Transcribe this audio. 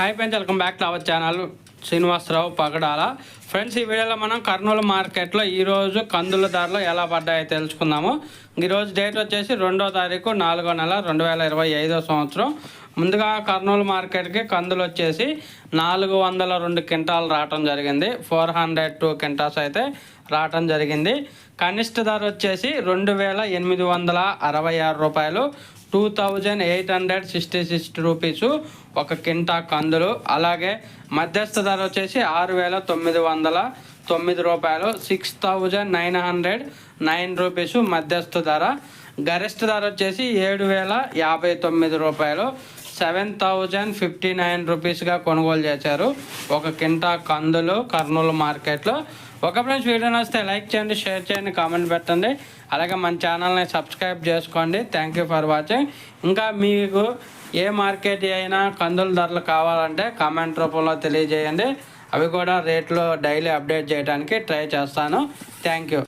Hi friends welcome back to our channel Srinivasarao Pagadala friends ఈ వీడియోలో మనం కర్నూలు మార్కెట్లో ఈరోజు కందుల ధరలు ఎలా పడ్డాయో తెలుసుకుందాము. ఈరోజు డేట్ వచ్చేసి రెండో తారీఖు నాలుగో నెల రెండు వేల ఇరవై ఐదో సంవత్సరం. ముందుగా కర్నూలు మార్కెట్కి కందులు వచ్చేసి నాలుగు వందల రెండు క్వింటాలు రావటం జరిగింది. ఫోర్ హండ్రెడ్ టూ క్వింటాల్స్ అయితే రావటం జరిగింది. కనిష్ట ధర వచ్చేసి రెండు వేల ఎనిమిది వందల అరవై ఆరు రూపాయలు. Two thousand eight hundred sixty six rupees ఒక కింటా కందులు. అలాగే మధ్యస్థ ధర వచ్చేసి ఆరు వేల తొమ్మిది వందల తొమ్మిది రూపాయలు. Six thousand nine hundred nine rupees మధ్యస్థ ధర. గరిష్ట ధర వచ్చేసి ఏడు వేల యాభై తొమ్మిది రూపాయలు. సెవెన్ థౌజండ్ ఫిఫ్టీ నైన్ రూపీస్గా కొనుగోలు చేశారు. ఒక కింటా కందులు కర్నూలు మార్కెట్లో ఒక ఫ్రెండ్స్ వీడియో నచ్చితే లైక్ చేయండి షేర్ చేయండి కామెంట్ పెట్టండి. అలాగే మన ఛానల్ని సబ్స్క్రైబ్ చేసుకోండి. థ్యాంక్ యూ ఫర్ వాచింగ్ ఇంకా మీకు ఏ మార్కెట్ అయినా కందుల ధరలు కావాలంటే కామెంట్ రూపంలో తెలియజేయండి. అవి కూడా రేట్లు డైలీ అప్డేట్ చేయడానికి ట్రై చేస్తాను. Thank you